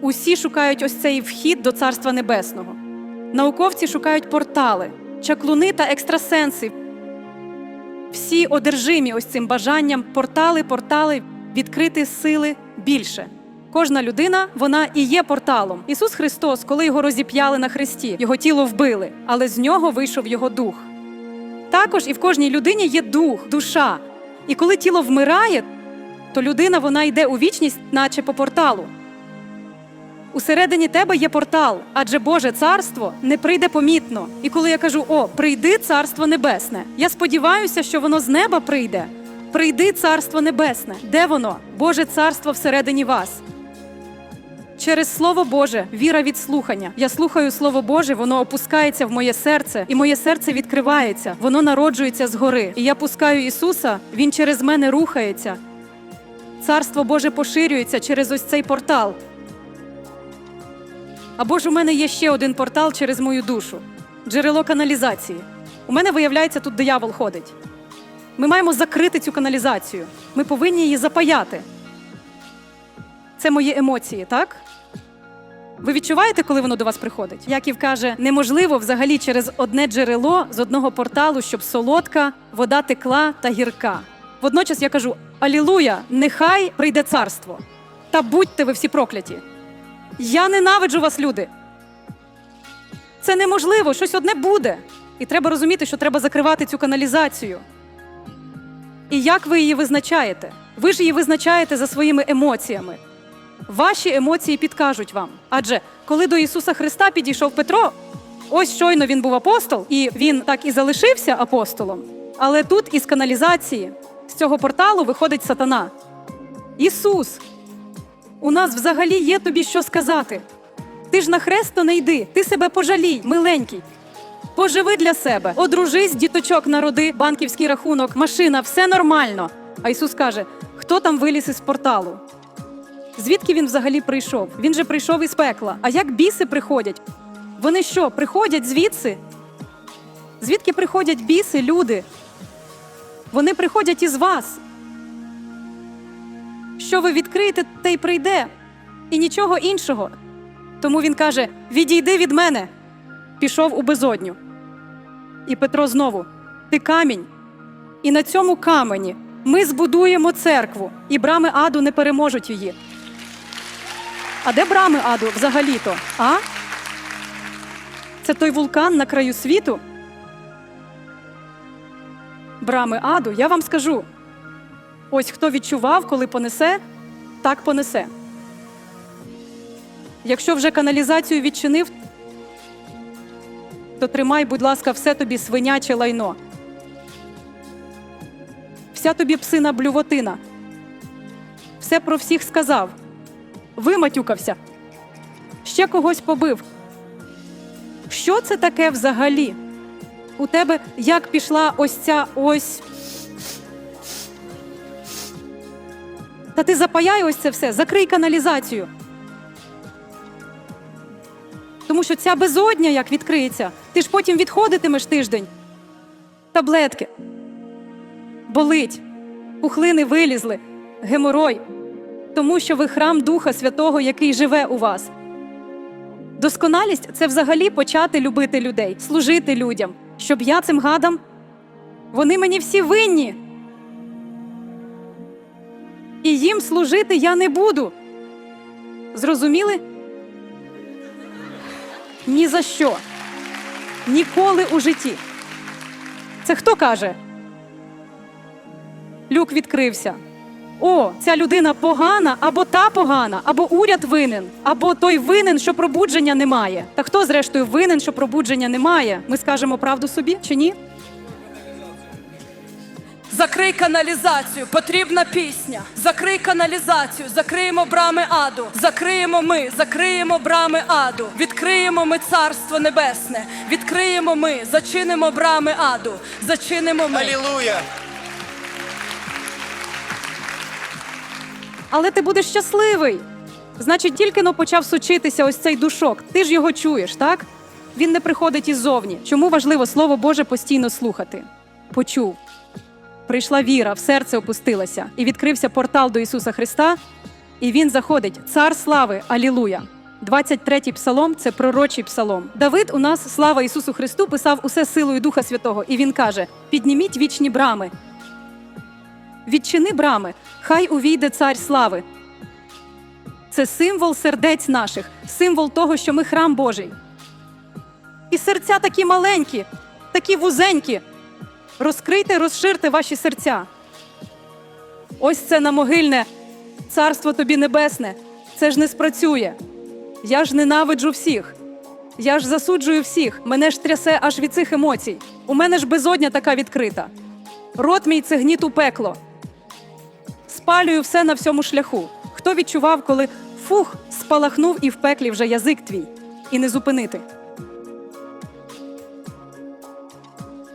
Усі шукають ось цей вхід до Царства Небесного. Науковці шукають портали, чаклуни та екстрасенси. Всі одержимі ось цим бажанням портали, портали, відкрити сили більше. Кожна людина, вона і є порталом. Ісус Христос, коли його розіп'яли на хресті, його тіло вбили, але з нього вийшов його дух. Також і в кожній людині є дух, душа. І коли тіло вмирає, то людина вона йде у вічність, наче по порталу. Усередині тебе є портал, адже Боже царство не прийде помітно. І коли я кажу, о, прийди царство небесне, я сподіваюся, що воно з неба прийде. Прийди царство небесне. Де воно? Боже царство всередині вас. Через Слово Боже, віра від слухання. Я слухаю Слово Боже, воно опускається в моє серце, і моє серце відкривається, воно народжується згори. І я пускаю Ісуса, Він через мене рухається. Царство Боже поширюється через ось цей портал. Або ж у мене є ще один портал через мою душу джерело каналізації. У мене, виявляється, тут диявол ходить. Ми маємо закрити цю каналізацію. Ми повинні її запаяти. Це мої емоції, так? Ви відчуваєте, коли воно до вас приходить? Яків каже, неможливо взагалі через одне джерело з одного порталу, щоб солодка, вода текла та гірка. Водночас я кажу: Алілуя, нехай прийде царство. Та будьте ви всі прокляті. Я ненавиджу вас, люди. Це неможливо, щось одне буде. І треба розуміти, що треба закривати цю каналізацію. І як ви її визначаєте? Ви ж її визначаєте за своїми емоціями. Ваші емоції підкажуть вам. Адже коли до Ісуса Христа підійшов Петро, ось щойно він був апостол, і він так і залишився апостолом. Але тут із каналізації, з цього порталу виходить сатана. Ісус, у нас взагалі є тобі що сказати. Ти ж на хрест то не йди, ти себе пожалій, миленький. Поживи для себе, одружись, діточок народи, банківський рахунок, машина, все нормально. А Ісус каже: хто там виліз із порталу? Звідки він взагалі прийшов? Він же прийшов із пекла. А як біси приходять? Вони що, приходять звідси? Звідки приходять біси, люди? Вони приходять із вас. Що ви відкриєте, те й прийде, і нічого іншого. Тому він каже: Відійди від мене. Пішов у безодню. І Петро знову: Ти камінь. І на цьому камені ми збудуємо церкву, і брами аду не переможуть її. А де брами аду взагалі-то? А? Це той вулкан на краю світу? Брами аду, я вам скажу. Ось хто відчував, коли понесе, так понесе. Якщо вже каналізацію відчинив, то тримай, будь ласка, все тобі свиняче лайно. Вся тобі псина блювотина. Все про всіх сказав. Виматюкався. Ще когось побив. Що це таке взагалі? У тебе як пішла ось ця ось. Та ти запаяй ось це все, закрий каналізацію. Тому що ця безодня як відкриється, ти ж потім відходитимеш тиждень. Таблетки. Болить, пухлини вилізли, геморой. Тому що ви храм Духа Святого, який живе у вас. Досконалість це взагалі почати любити людей, служити людям, щоб я цим гадам. Вони мені всі винні. І їм служити я не буду. Зрозуміли? Ні за що. Ніколи у житті. Це хто каже? Люк відкрився. О, ця людина погана, або та погана, або уряд винен, або той винен, що пробудження немає. Та хто, зрештою, винен, що пробудження немає? Ми скажемо правду собі чи ні? Закрий каналізацію, потрібна пісня. Закрий каналізацію, закриємо брами аду. Закриємо ми, закриємо брами аду. Відкриємо ми царство небесне. Відкриємо ми, зачинимо брами аду. Зачинимо ми. Алілуя! Але ти будеш щасливий. Значить, тільки но почав сучитися ось цей душок. Ти ж його чуєш, так? Він не приходить іззовні. Чому важливо Слово Боже постійно слухати? Почув. Прийшла віра, в серце опустилася, і відкрився портал до Ісуса Христа. І він заходить: Цар слави, Алілуя! 23-й псалом це пророчий псалом. Давид у нас, слава Ісусу Христу, писав усе силою Духа Святого, і він каже: Підніміть вічні брами. Відчини брами, хай увійде цар слави. Це символ сердець наших, символ того, що ми храм Божий. І серця такі маленькі, такі вузенькі. Розкрийте, розширте ваші серця. Ось це на могильне царство тобі небесне. Це ж не спрацює. Я ж ненавиджу всіх. Я ж засуджую всіх. Мене ж трясе аж від цих емоцій. У мене ж безодня така відкрита. Рот мій це гніт у пекло. Спалюю все на всьому шляху. Хто відчував, коли фух, спалахнув і в пеклі вже язик твій, і не зупинити.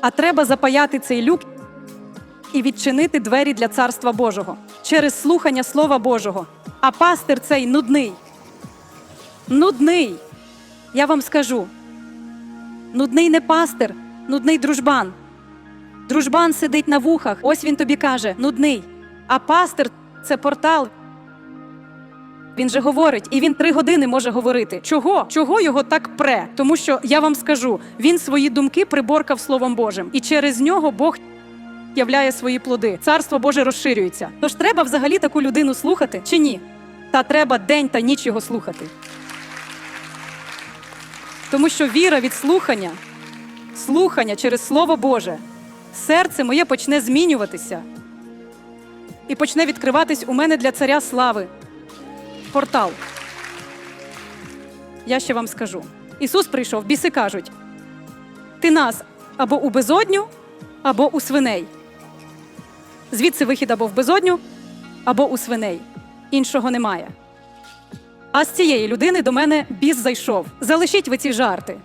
А треба запаяти цей люк і відчинити двері для царства Божого через слухання Слова Божого. А пастир цей нудний. Нудний. Я вам скажу. Нудний не пастир, нудний дружбан. Дружбан сидить на вухах, ось він тобі каже, нудний. А пастир це портал. Він же говорить, і він три години може говорити. Чого? Чого його так пре? Тому що я вам скажу, він свої думки приборкав Словом Божим, і через нього Бог являє свої плоди. Царство Боже розширюється. Тож треба взагалі таку людину слухати чи ні? Та треба день та ніч його слухати. Тому що віра від слухання, слухання через Слово Боже, серце моє почне змінюватися і почне відкриватись у мене для царя слави. Портал. Я ще вам скажу. Ісус прийшов, біси кажуть: ти нас або у безодню, або у свиней. Звідси вихід або в безодню, або у свиней. Іншого немає. А з цієї людини до мене біс зайшов. Залишіть ви ці жарти.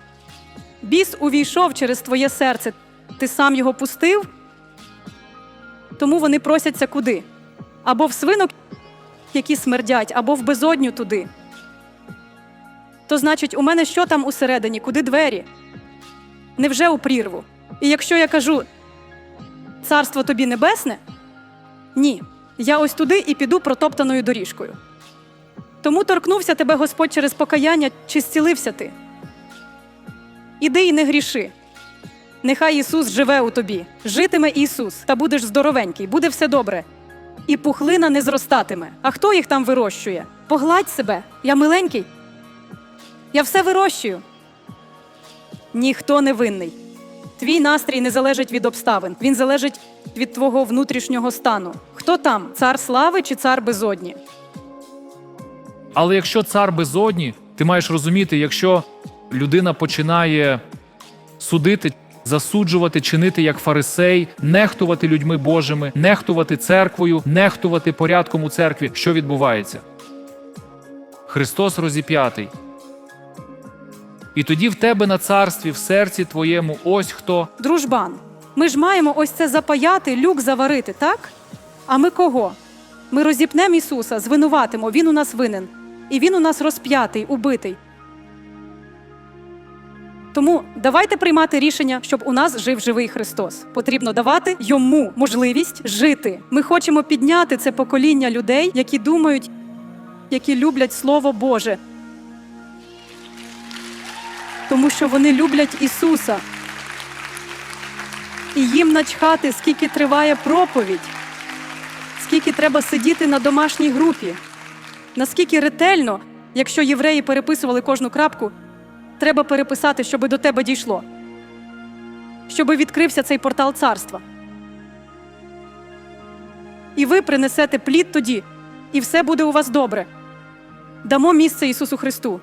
Біс увійшов через твоє серце. Ти сам його пустив, тому вони просяться куди? Або в свинок, які смердять, або в безодню туди. То значить, у мене що там усередині? Куди двері? Невже у прірву? І якщо я кажу царство тобі небесне, ні. Я ось туди і піду протоптаною доріжкою. Тому торкнувся тебе Господь через покаяння, чи зцілився ти. Іди і не гріши. Нехай Ісус живе у тобі. Житиме Ісус, та будеш здоровенький, буде все добре. І пухлина не зростатиме. А хто їх там вирощує? Погладь себе, я миленький. Я все вирощую. Ніхто не винний. Твій настрій не залежить від обставин, він залежить від твого внутрішнього стану. Хто там? Цар слави чи цар безодні? Але якщо цар безодні, ти маєш розуміти, якщо людина починає судити, засуджувати, чинити як фарисей, нехтувати людьми Божими, нехтувати церквою, нехтувати порядком у церкві, що відбувається? Христос розіп'ятий. І тоді в тебе на царстві, в серці твоєму, ось хто Дружбан. Ми ж маємо ось це запаяти, люк заварити, так? А ми кого? Ми розіпнемо Ісуса, звинуватимо, Він у нас винен. І Він у нас розп'ятий, убитий. Тому давайте приймати рішення, щоб у нас жив живий Христос. Потрібно давати йому можливість жити. Ми хочемо підняти це покоління людей, які думають, які люблять Слово Боже. Тому що вони люблять Ісуса. І їм начхати, скільки триває проповідь, скільки треба сидіти на домашній групі, наскільки ретельно, якщо євреї переписували кожну крапку, треба переписати, щоб до тебе дійшло, щоб відкрився цей портал царства. І ви принесете плід тоді, і все буде у вас добре. Дамо місце Ісусу Христу.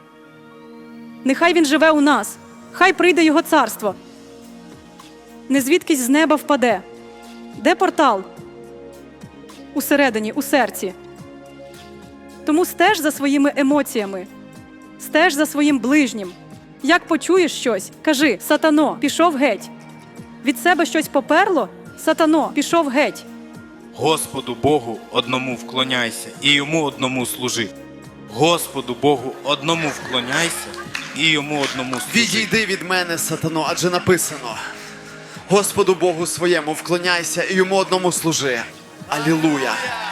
Нехай Він живе у нас, хай прийде Його царство не звідкись з неба впаде. Де портал? Усередині, у серці. Тому стеж за своїми емоціями, стеж за своїм ближнім. Як почуєш щось, кажи сатано, пішов геть. Від себе щось поперло, сатано, пішов геть. Господу Богу одному вклоняйся і йому одному служи. Господу Богу одному вклоняйся і йому одному служи. Відійди від мене, сатано, адже написано. Господу Богу своєму вклоняйся і йому одному служи. Алілуя!